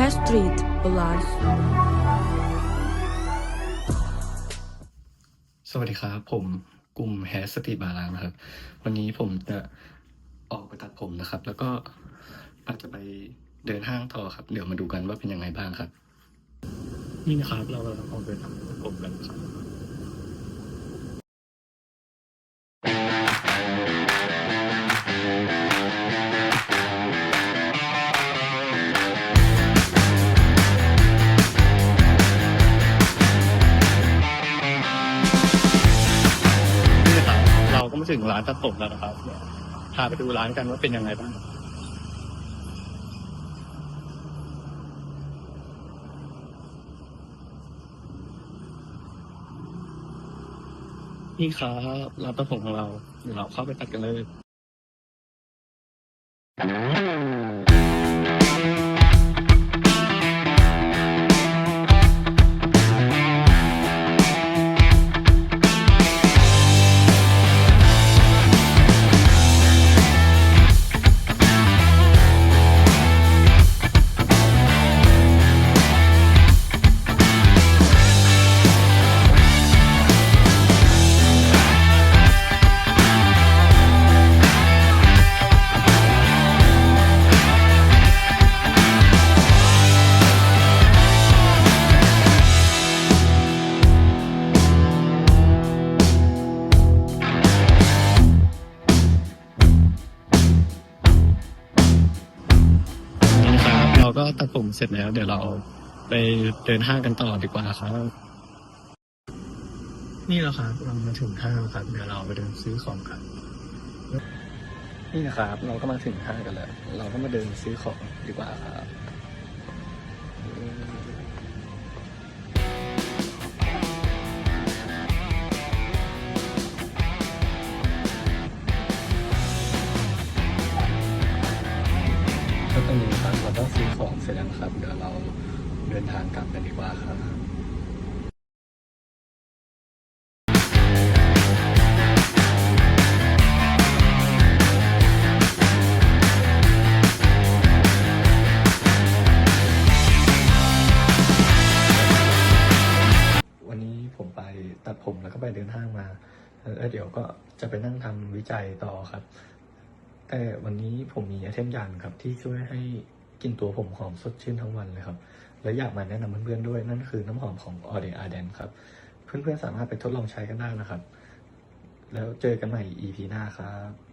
Hair Street Balance สวัสดีครับ ผมกลุ่มแฮสติบาลานนะครับ วันนี้ผมจะออกไปตัดผมนะครับ แล้วก็อาจจะไปเดินห้างต่อครับ เดี๋ยวมาดูกันว่าเป็นยังไงบ้างครับ นี่นะครับ เรากำลังออกไปทำผมกันครับ เราก็มาถึงร้านตัดผมแล้วนะครับพาไปดูร้านกันว่าเป็นยังไงบ้างนี่ครับร้านตัดผมของเราเดี๋ยวเราเข้าไปตัดกันเลย เราก็ตัดผมเสร็จแล้ว เดี๋ยวเราไปเดินห้างกันต่อดีกว่าครับ นี่แหละครับเรามาถึงห้างครับ เดี๋ยวเราไปเดินซื้อของกันนี่นะครับ เราก็มาถึงห้างกันแล้ว เราก็มาเดินซื้อของดีกว่าครับ เสร็จแล้วครับ เดี๋ยวเราเดินทางกลับกันดีกว่าครับวันนี้ผมไปตัดผมแล้วก็ไปเดินห้างมาแล้วเดี๋ยวก็จะไปนั่งทำวิจัยต่อครับ แต่วันนี้ผมมีไอเทมอย่างครับที่ช่วยให้ กลินตัวผมหอมสดชื่นทั้งวันเลยครับ และอยากมาแนะนำเพื่อนๆด้วยนั่นคือน้ำหอมของ All Day Arden ครับ เพื่อนๆสามารถไปทดลองใช้กันได้นะครับ แล้วเจอกันใหม่ EP หน้าครับ